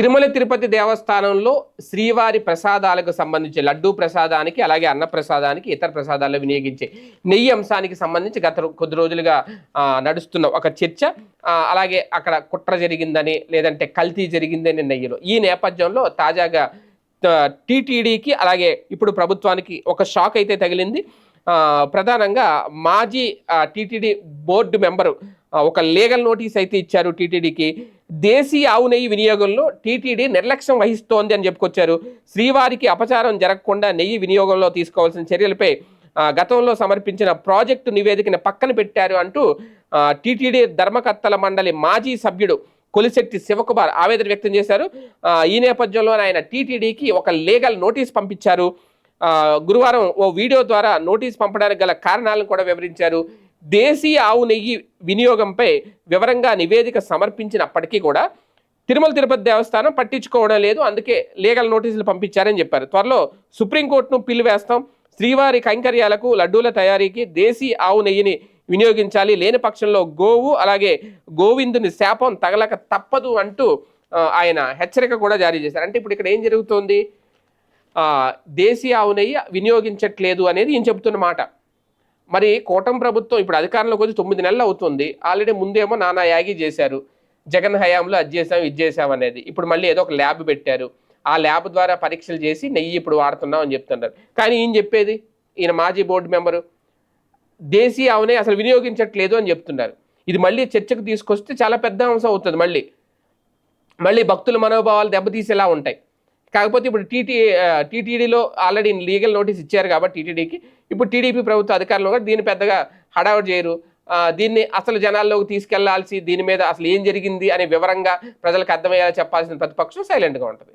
తిరుమల తిరుపతి దేవస్థానంలో శ్రీవారి ప్రసాదాలకు సంబంధించి లడ్డూ ప్రసాదానికి అలాగే అన్న ప్రసాదానికి ఇతర ప్రసాదాల్లో వినియోగించే నెయ్యి అంశానికి సంబంధించి గత కొద్ది రోజులుగా నడుస్తున్న ఒక చర్చ. అలాగే అక్కడ కుట్ర జరిగిందని లేదంటే కల్తీ జరిగిందని నెయ్యిలో. ఈ నేపథ్యంలో తాజాగా టీటీడీకి అలాగే ఇప్పుడు ప్రభుత్వానికి ఒక షాక్ అయితే తగిలింది. ప్రధానంగా మాజీ టీటీడీ బోర్డు మెంబరు ఒక లీగల్ నోటీస్ అయితే ఇచ్చారు టీటీడీకి. దేశీయ ఆవు నెయ్యి వినియోగంలో టీటీడీ నిర్లక్ష్యం వహిస్తోంది అని చెప్పుకొచ్చారు. శ్రీవారికి అపచారం జరగకుండా నెయ్యి వినియోగంలో తీసుకోవాల్సిన చర్యలపై గతంలో సమర్పించిన ప్రాజెక్టు నివేదికను పక్కన పెట్టారు అంటూ టీటీడీ ధర్మకర్తల మండలి మాజీ సభ్యుడు కొలిశెట్టి శివకుమార్ ఆవేదన వ్యక్తం చేశారు. ఈ నేపథ్యంలో ఆయన టీటీడీకి ఒక లీగల్ నోటీస్ పంపించారు. గురువారం ఓ వీడియో ద్వారా నోటీస్ పంపడానికి గల కారణాలను కూడా వివరించారు. దేశీయ ఆవు నెయ్యి వినియోగంపై వివరంగా నివేదిక సమర్పించినప్పటికీ కూడా తిరుమల తిరుపతి దేవస్థానం పట్టించుకోవడం లేదు. అందుకే లీగల్ నోటీసులు పంపించారని చెప్పారు. త్వరలో సుప్రీంకోర్టును పిల్లు వేస్తాం. శ్రీవారి కైంకర్యాలకు లడ్డూల తయారీకి దేశీ ఆవు నెయ్యిని వినియోగించాలి. లేని పక్షంలో గోవు అలాగే గోవిందుని శాపం తగలక తప్పదు అంటూ ఆయన హెచ్చరిక కూడా జారీ చేశారు. అంటే ఇప్పుడు ఇక్కడ ఏం జరుగుతోంది? దేశీ ఆవు నెయ్యి వినియోగించట్లేదు అనేది ఈయన చెబుతున్న మాట. మరి కూటమి ప్రభుత్వం ఇప్పుడు అధికారంలోకి వచ్చి తొమ్మిది నెలలు అవుతుంది. ఆల్రెడీ ముందేమో నానా యాగి చేశారు. జగన్ హయాంలో అది చేసాం ఇది చేసాం అనేది. ఇప్పుడు మళ్ళీ ఏదో ఒక ల్యాబ్ పెట్టారు. ఆ ల్యాబ్ ద్వారా పరీక్షలు చేసి నెయ్యి ఇప్పుడు వాడుతున్నాం అని చెప్తున్నారు. కానీ ఈయన చెప్పేది ఈయన మాజీ బోర్డు మెంబరు దేశీయ ఆవునే అసలు వినియోగించట్లేదు అని చెప్తున్నారు. ఇది మళ్ళీ చర్చకు తీసుకొస్తే చాలా పెద్ద అంశం అవుతుంది మళ్ళీ. మళ్ళీ భక్తుల మనోభావాలు దెబ్బతీసేలా ఉంటాయి. కాకపోతే ఇప్పుడు టీటీ టీటీడీలో ఆల్రెడీ లీగల్ నోటీస్ ఇచ్చారు కాబట్టి టీటీడీకి ఇప్పుడు టీడీపీ ప్రభుత్వ అధికారులు కూడా దీన్ని పెద్దగా హడావుడి చేయరు. దీన్ని అసలు జనాల్లోకి తీసుకెళ్ళాల్సి దీని మీద అసలు ఏం జరిగింది అనే వివరంగా ప్రజలకు అర్థమయ్యేలా చెప్పాల్సిన ప్రతిపక్షం సైలెంట్గా ఉంటుంది.